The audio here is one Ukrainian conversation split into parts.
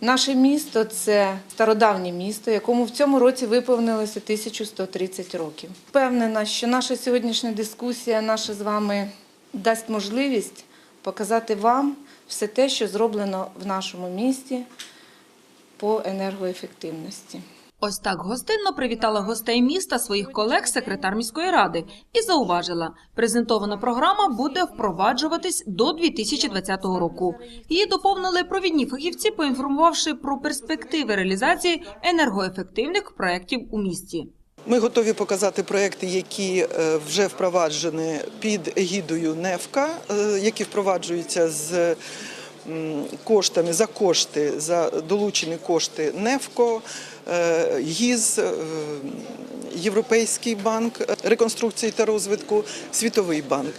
Наше місто це стародавнє місто, якому в цьому році виповнилося 1130 років. Впевнена, що наша сьогоднішня дискусія, наша з вами дасть можливість показати вам все те, що зроблено в нашому місті по енергоефективності. Ось так гостинно привітала гостей міста своїх колег секретар міської ради і зауважила, презентована програма буде впроваджуватись до 2020 року. Її доповнили провідні фахівці, поінформувавши про перспективи реалізації енергоефективних проєктів у місті. Ми готові показати проекти, які е, вже впроваджені під егідою НЕФКА, е, які впроваджуються з коштами за кошти, за долучені кошти НЕФКО, е, ГІЗ, е, Європейський банк реконструкції та розвитку, Світовий банк.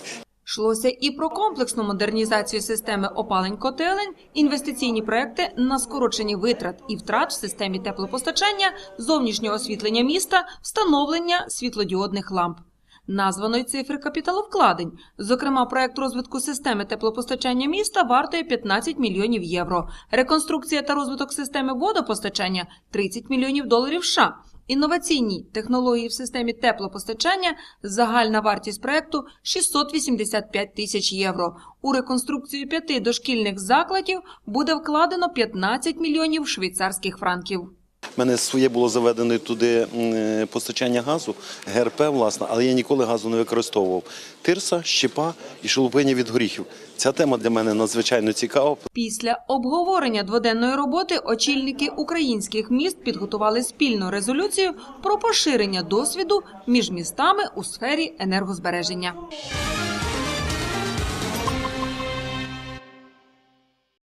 Йшлося і про комплексну модернізацію системи опалень котелень, інвестиційні проекти на скорочення витрат і втрат в системі теплопостачання, зовнішнього освітлення міста, встановлення світлодіодних ламп. Названої цифри капіталовкладень, зокрема, проект розвитку системи теплопостачання міста вартує 15 мільйонів євро. Реконструкція та розвиток системи водопостачання 30 мільйонів доларів США. Інноваційні технології в системі теплопостачання загальна вартість проекту 685 тисяч євро. У реконструкцію п'яти дошкільних закладів буде вкладено 15 мільйонів швейцарських франків. У мене своє було заведено туди е, постачання газу, ГРП, власне, але я ніколи газу не використовував. Тирса, щепа і шелупиня від горіхів. Ця тема для мене надзвичайно цікава. Після обговорення дводенної роботи очільники українських міст підготували спільну резолюцію про поширення досвіду між містами у сфері енергозбереження.